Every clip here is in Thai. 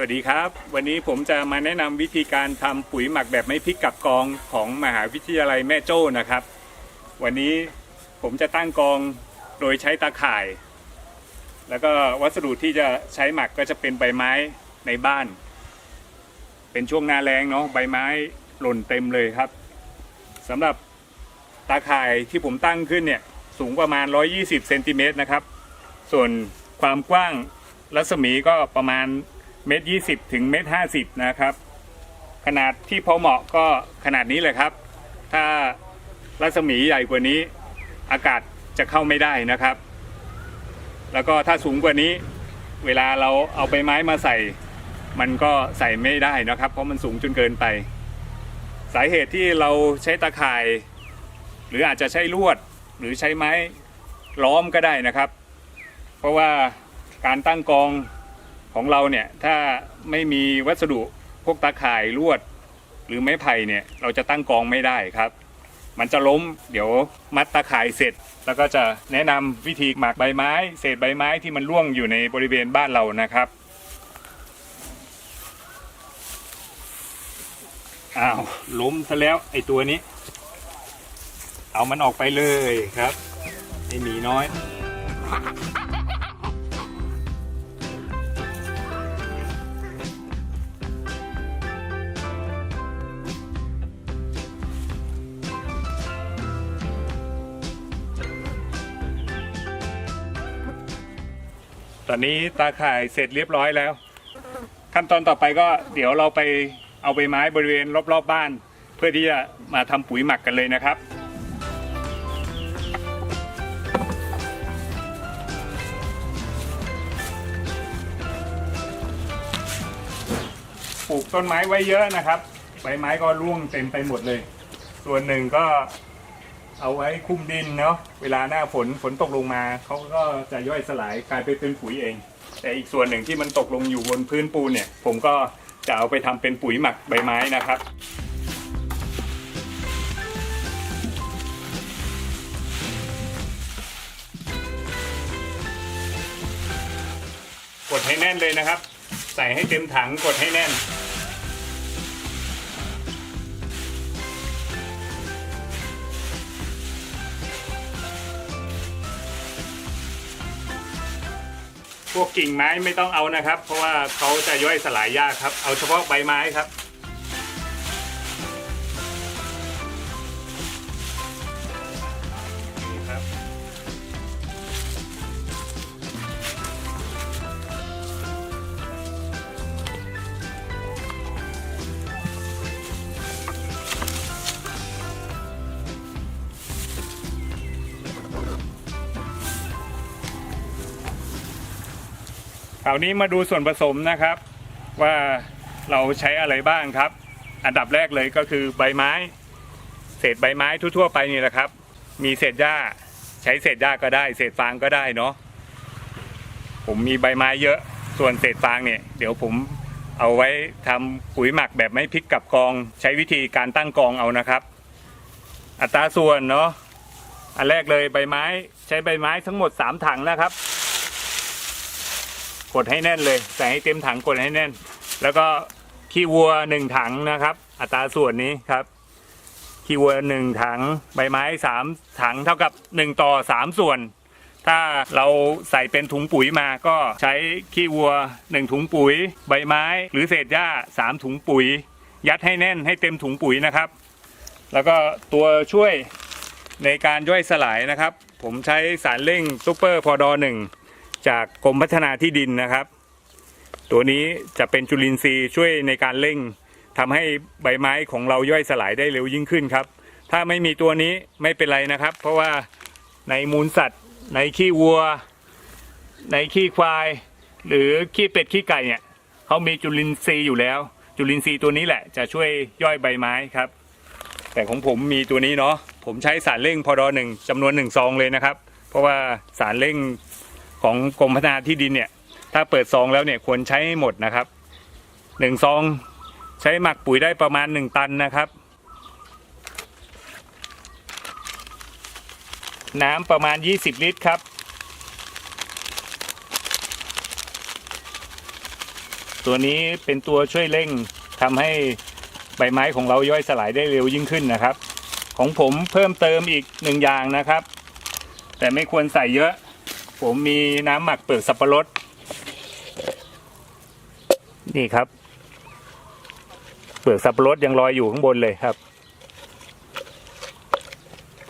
วัสดีครับ วันนี้ผมจะมาแนะนำวิธีการทำปุ๋ยหมักแบบไม่พริกกับกองของมหาวิทยาลัยแม่โจ้นะครับ วันนี้ผมจะตั้งกองโดยใช้ตาข่าย แล้วก็วัสดุที่จะใช้หมักก็จะเป็นใบไม้ในบ้าน เป็นช่วงหน้าแรงเนาะใบไม้หล่นเต็มเลยครับสำหรับตาข่ายที่ผมตั้งขึ้นเนี่ยสูงประมาณ 120เซนติเมตรนะครับ ส่วนความกว้างรัศมีก็ประมาณ เมตรยี่สิบถึงเมตรห้าสิบนะครับ ขนาดที่พอเหมาะก็ขนาดนี้เลยครับ ถ้ารัศมีใหญ่กว่านี้ อากาศจะเข้าไม่ได้นะครับ แล้วก็ถ้าสูงกว่านี้ เวลาเราเอาใบไม้มาใส่ มันก็ใส่ไม่ได้นะครับ เพราะมันสูงจนเกินไป สาเหตุที่เราใช้ตะข่าย หรืออาจจะใช้ลวด หรือใช้ไม้ล้อมก็ได้นะครับ เพราะว่าการตั้งกอง ของเราเนี่ยถ้าไม่มีวัสดุพวกตาข่ายลวด หรือไม้ไผ่เนี่ยเราจะตั้งกองไม่ได้ครับ มันจะล้มเดี๋ยวมัดตาข่ายเสร็จ แล้วก็จะแนะนำวิธีหมักใบไม้ เศษใบไม้ที่มันร่วงอยู่ในบริเวณบ้านเรานะครับอ้าวล้มซะแล้วไอ้ตัวนี้ เอามันออกไปเลยครับไอ้หมีน้อย ตอนนี้ตาข่ายเสร็จเรียบร้อยแล้ว ขั้นตอนต่อไปก็เดี๋ยวเราไปเอาใบไม้บริเวณรอบๆบบ้าน เพื่อที่จะมาทำปุ๋ยหมักกันเลยนะครับปลูกต้นไม้ไว้เยอะนะครับ ใบไม้ก็ร่วงเต็มไปหมดเลย ส่วนหนึ่งก็ เอาไว้คุ้มดินเนาะเวลาหน้าฝนฝนตกลงมาเขาก็จะย่อยสลายกลายไปเป็นปุ๋ยเอง แต่อีกส่วนหนึ่งที่มันตกลงอยู่บนพื้นปูนเนี่ย ผมก็จะเอาไปทำเป็นปุ๋ยหมักใบไม้นะครับกดให้แน่นเลยนะครับ ใส่ให้เต็มถังกดให้แน่น พวกกิ่งไม้ไม่ต้องเอานะครับ เพราะว่าเขาจะย่อยสลายยากครับ เอาเฉพาะใบไม้ครับ ราวนี้มาดูส่วนผสมนะครับ ว่าเราใช้อะไรบ้างครับ อันดับแรกเลยก็คือใบไม้ เศษใบไม้ทั่วๆ ไปนี่แหละครับ มีเศษหญ้าใช้เศษหญ้าก็ได้ เศษฟางก็ได้เนาะผมมีใบไม้เยอะส่วนเศษฟางเนี่ย เดี๋ยวผมเอาไว้ทำปุ๋ยหมักแบบไม่พลิกกับกอง ใช้วิธีการตั้งกองเอานะครับ อัตราส่วนเนาะอันแรกเลยใบไม้ใช้ใบไม้ทั้งหมด 3 ถังนะครับ กดให้แน่นเลย ใส่ให้เต็มถังกดให้แน่น แล้วก็ขี้วัวหนึ่งถังนะครับ อัตราส่วนนี้ครับ ขี้วัวหนึ่งถังใบไม้สามถังเท่ากับหนึ่งต่อสามส่วน ถ้าเราใส่เป็นถุงปุ๋ยมาก็ใช้ขี้วัวหนึ่งถุงปุ๋ย ใบไม้ หรือเศษหญ้าสามถุงปุ๋ย ยัดให้แน่นให้เต็มถุงปุ๋ยนะครับ แล้วก็ตัวช่วยในการย่อยสลายนะครับ ผมใช้สารเร่งซูเปอร์พอดอหนึ่ง จากกรมพัฒนาที่ดินนะครับ ตัวนี้จะเป็นจุลินทรีย์ช่วยในการเร่งทำให้ใบไม้ของเราย่อยสลายได้เร็วยิ่งขึ้นครับ ถ้าไม่มีตัวนี้ไม่เป็นไรนะครับ เพราะว่าในมูลสัตว์ ในขี้วัว ในขี้ควาย หรือขี้เป็ดขี้ไก่เนี่ยเขามีจุลินทรีย์อยู่แล้ว จุลินทรีย์ตัวนี้แหละจะช่วยย่อยใบไม้ครับ แต่ของผมมีตัวนี้เนาะผมใช้สารเร่งพอดอหนึ่งจำนวนหนึ่งซองเลยนะครับ เพราะว่าสารเร่ง ของกรมพัฒนาที่ดินเนี่ย ถ้าเปิดซองแล้วเนี่ยควรใช้ให้หมดนะครับหนึ่งซองใช้หมักปุ๋ยได้ประมาณหนึ่งตันนะครับ น้ำประมาณ 20 ลิตรครับ ตัวนี้เป็นตัวช่วยเร่งทำให้ใบไม้ของเราย่อยสลายได้เร็วยิ่งขึ้นนะครับ ของผมเพิ่มเติมอีกหนึ่งอย่างนะครับ แต่ไม่ควรใส่เยอะ ผมมีน้ำหมักเปลือกสับปะรด นี่ครับ เปลือกสับปะรดยังลอยอยู่ข้างบนเลยครับ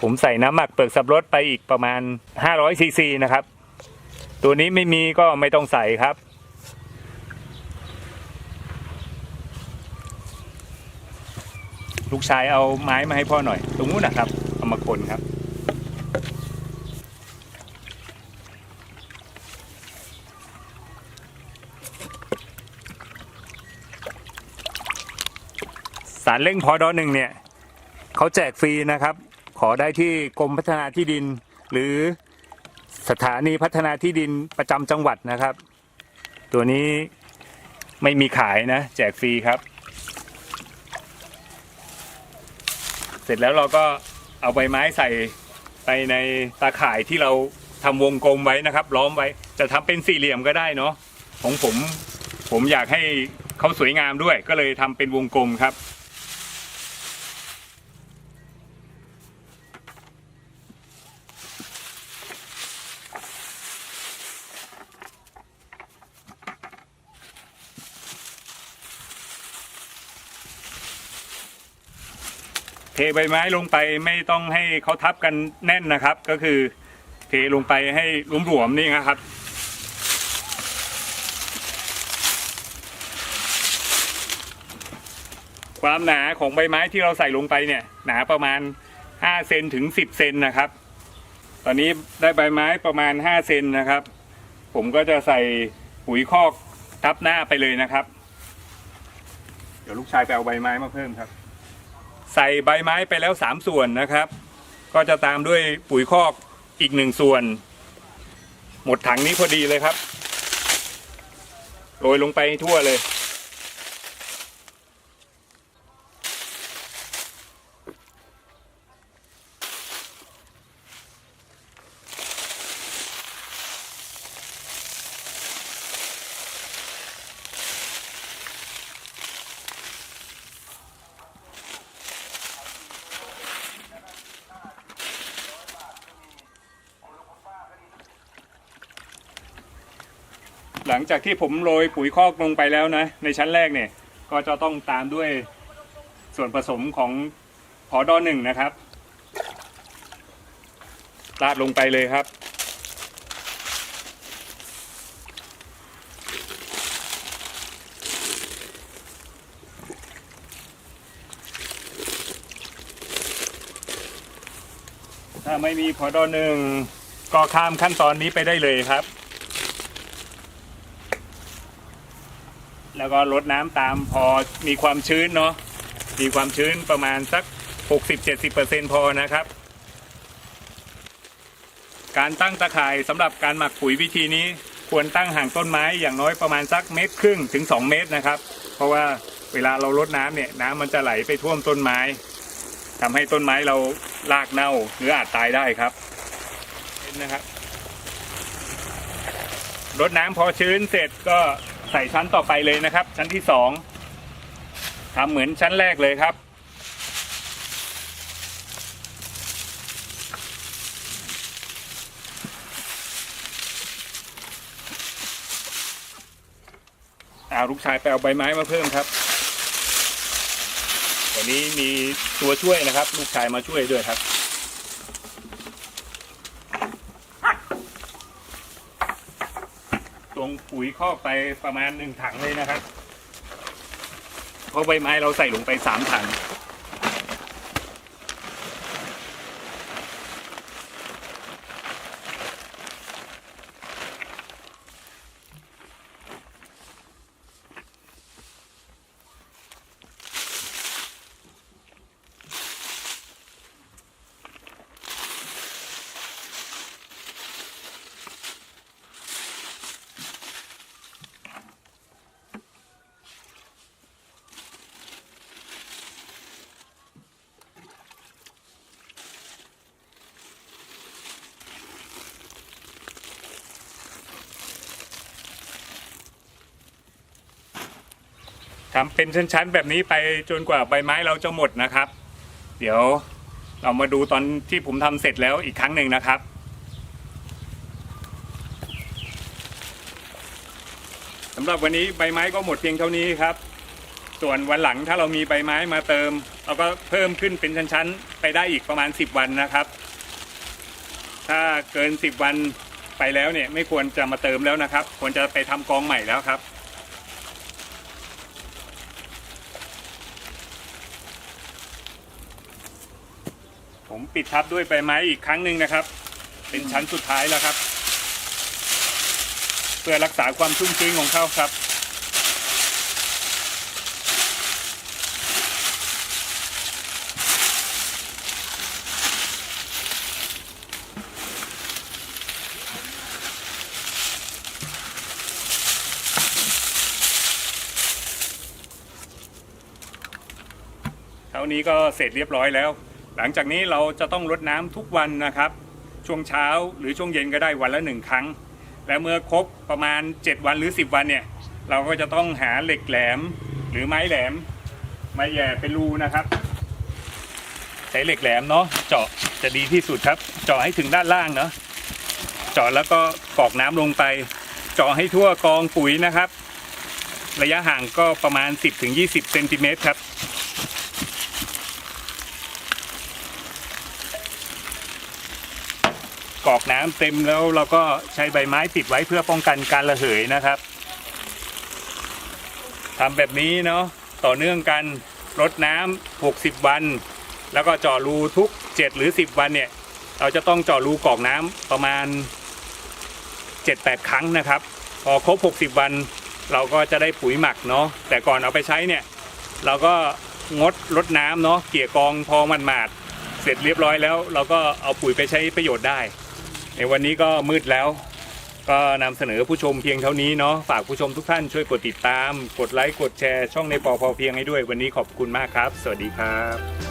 ผมใส่น้ำหมักเปลือกสับปะรดไปอีกประมาณ 500ซีซีนะครับ ตัวนี้ไม่มีก็ไม่ต้องใส่ครับลูกชายเอาไม้มาให้พ่อหน่อย ตรงนู้นนะครับเอามาคนครับารเร่งพอดอหนึ่งเนี่ยเขาแจกฟรีนะครับ ขอได้ที่กรมพัฒนาที่ดิน หรือสถานีพัฒนาที่ดินประจำจังหวัดนะครับ ตัวนี้ไม่มีขายนะ แจกฟรีครับ เสร็จแล้วเราก็เอาใบไม้ใส่ไปในตาข่ายที่เราทำวงกลมไว้นะครับ ล้อมไว้จะทำเป็นสี่เหลี่ยมก็ได้เนาะของผมผมอยากให้เขาสวยงามด้วยก็เลยทำเป็นวงกลมครับ ทใบไม้ลงไปไม่ต้องให้เขาทับกันแน่นนะครับ ก็คือเทลงไปให้หลวมๆนี่นะครับ ความหนาของใบไม้ที่เราใส่ลงไปเนี่ยหนาประมาณ5เซนถึง 10เซนนะครับ ตอนนี้ได้ใบไม้ประมาณ5เซนนะครับ ผมก็จะใส่ปุ๋ยคอกทับหน้าไปเลยนะครับ เดี๋ยวลูกชายไปเอาใบไม้มาเพิ่มครับ ใส่ใบไม้ไปแล้วสามส่วนนะครับ ก็จะตามด้วยปุ๋ยคอกอีกหนึ่งส่วน หมดถังนี้พอดีเลยครับโรยลงไปทั่วเลย หลังจากที่ผมโรยปุ๋ยคอกลงไปแล้วนะ ในชั้นแรกเนี่ย ก็จะต้องตามด้วยส่วนผสมของพอดอหนึ่งนะครับราดลงไปเลยครับ ถ้าไม่มีพอดอหนึ่งก็ข้ามขั้นตอนนี้ไปได้เลยครับ แล้วก็ลดน้ำตามพอมีความชื้นเนาะมีความชื้นประมาณสัก 60-70%พอนะครับ การตั้งตะข่ายสำหรับการหมักปุ๋ยวิธีนี้ควรตั้งห่างต้นไม้อย่างน้อยประมาณสักเมตรครึ่งถึง 2 เมตรนะครับ เพราะว่าเวลาเราลดน้ำเนี่ยน้ำมันจะไหลไปท่วมต้นไม้ทำให้ต้นไม้เรารากเน่าหรืออาจตายได้ครับนะครับรดน้ำพอชื้นเสร็จก็ ใส่ชั้นต่อไปเลยนะครับ ชั้นที่สองทำเหมือนชั้นแรกเลยครับเอาลูกชายไปเอาใบไม้มาเพิ่มครับวันนี้มีตัวช่วยนะครับ ลูกชายมาช่วยด้วยครับ ลงปุ๋ยคอกไปประมาณหนึ่งถังเลยนะครับ เพราะใบไม้เราใส่ลงไปสามถัง ทำเป็นชั้นๆแบบนี้ไปจนกว่าใบไม้เราจะหมดนะครับ เดี๋ยวเรามาดูตอนที่ผมทำเสร็จแล้วอีกครั้งหนึ่งนะครับสำหรับวันนี้ใบไม้ก็หมดเพียงเท่านี้ครับ ส่วนวันหลังถ้าเรามีใบไม้มาเติม เราก็เพิ่มขึ้นเป็นชั้นๆ ไปได้อีกประมาณ 10 วันนะครับ ถ้าเกิน 10 วันไปแล้วเนี่ยไม่ควรจะมาเติมแล้วนะครับ ควรจะไปทำกองใหม่แล้วครับ ผมปิดทับด้วยใบไม้อีกครั้งหนึ่งนะครับ เป็นชั้นสุดท้ายแล้วครับ เพื่อรักษาความชุ่มชื้นของเขาวครับ เท่านี้ก็เสร็จเรียบร้อยแล้ว หลังจากนี้เราจะต้องรดน้ำทุกวันนะครับ ช่วงเช้าหรือช่วงเย็นก็ได้วันละหนึ่งครั้ง และเมื่อครบประมาณ 7 วันหรือ 10 วันเนี่ยเราก็จะต้องหาเหล็กแหลมหรือไม้แหลมมาแย่เป็นรูนะครับ ใช้เหล็กแหลมเนาะเจาะจะดีที่สุดครับ เจาะให้ถึงด้านล่างเนาะเจาะแล้วก็กรอกน้ำลงไป เจาะให้ทั่วกองปุ๋ยนะครับ ระยะห่างก็ประมาณ 10-20เซนติเมตรครับ กรอกน้ำเต็มแล้วเราก็ใช้ใบไม้ปิดไว้เพื่อป้องกันการระเหยนะครับทำแบบนี้เนาะต่อเนื่องกันรดน้ำ60 วัน แล้วก็เจาะรูทุก 7 หรือ 10 วันเนี่ย เราจะต้องเจาะรูกรอกน้ำประมาณ 7-8 ครั้งนะครับ พอครบ 60 วัน เราก็จะได้ปุ๋ยหมักเนาะแต่ก่อนเอาไปใช้เนี่ยเราก็งดรดน้ำเนาะเกี่ยกองพอมันหมาด เสร็จเรียบร้อยแล้ว เราก็เอาปุ๋ยไปใช้ประโยชน์ได้ ในวันนี้ก็มืดแล้ว ก็นำเสนอผู้ชมเพียงเท่านี้เนาะฝากผู้ชมทุกท่านช่วยกดติดตาม กดไลค์กดแชร์ช่องในปอพอเพียงให้ด้วย วันนี้ขอบคุณมากครับ สวัสดีครับ